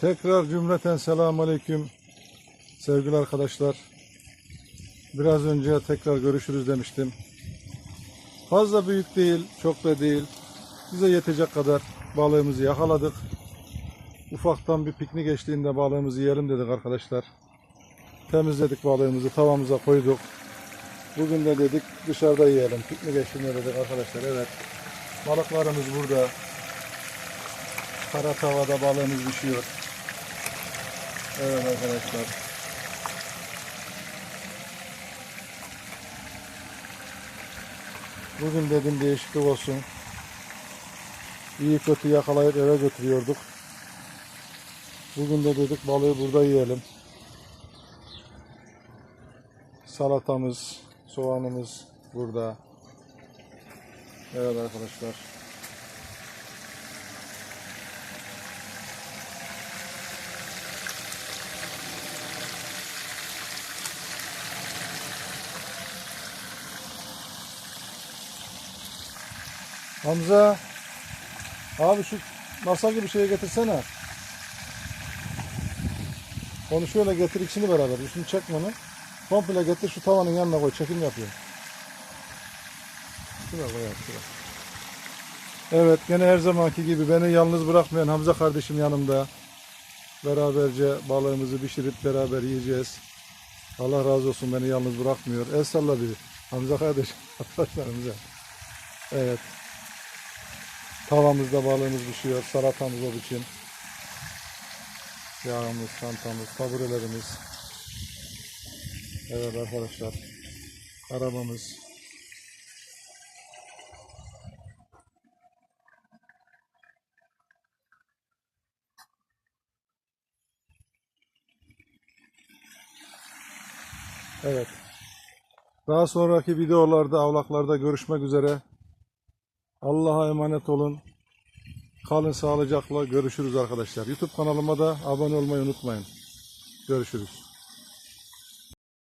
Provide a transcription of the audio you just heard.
Tekrar cümleten selamun aleyküm sevgili arkadaşlar. Biraz önce tekrar görüşürüz demiştim. Fazla büyük değil, çok da değil. Bize yetecek kadar balığımızı yakaladık. Ufaktan bir piknik eşliğinde balığımızı yiyelim dedik arkadaşlar. Temizledik balığımızı, tavamıza koyduk. Bugün de dedik dışarıda yiyelim. Piknik eşliğinde dedik arkadaşlar. Evet. Balıklarımız burada. Kara tavada balığımız pişiyor. Evet arkadaşlar. Bugün dedim değişiklik olsun. İyi kötü yakalayıp eve götürüyorduk. Bugün de dedik balığı burada yiyelim. Salatamız, soğanımız burada. Evet arkadaşlar. Hamza. Abi şu masa gibi şeye getirsene. Onu şöyle getir ikisini beraber. Üstünü çekme onu. Komple getir şu tavanın yanına koy. Çekim yapıyor. Şuraya koy şuraya. Evet gene her zamanki gibi beni yalnız bırakmayan Hamza kardeşim yanımda. Beraberce balığımızı pişirip beraber yiyeceğiz. Allah razı olsun beni yalnız bırakmıyor. El salla bir. Hamza kardeşim. Arkadaşlarımıza. Evet. Tavamızda balığımız pişiyor. Salatamız o biçim. Yağımız, çantamız, taburelerimiz. Evet arkadaşlar. Arabamız. Evet. Daha sonraki videolarda, avlaklarda görüşmek üzere. Allah'a emanet olun. Kalın sağlıcakla görüşürüz arkadaşlar. YouTube kanalıma da abone olmayı unutmayın. Görüşürüz.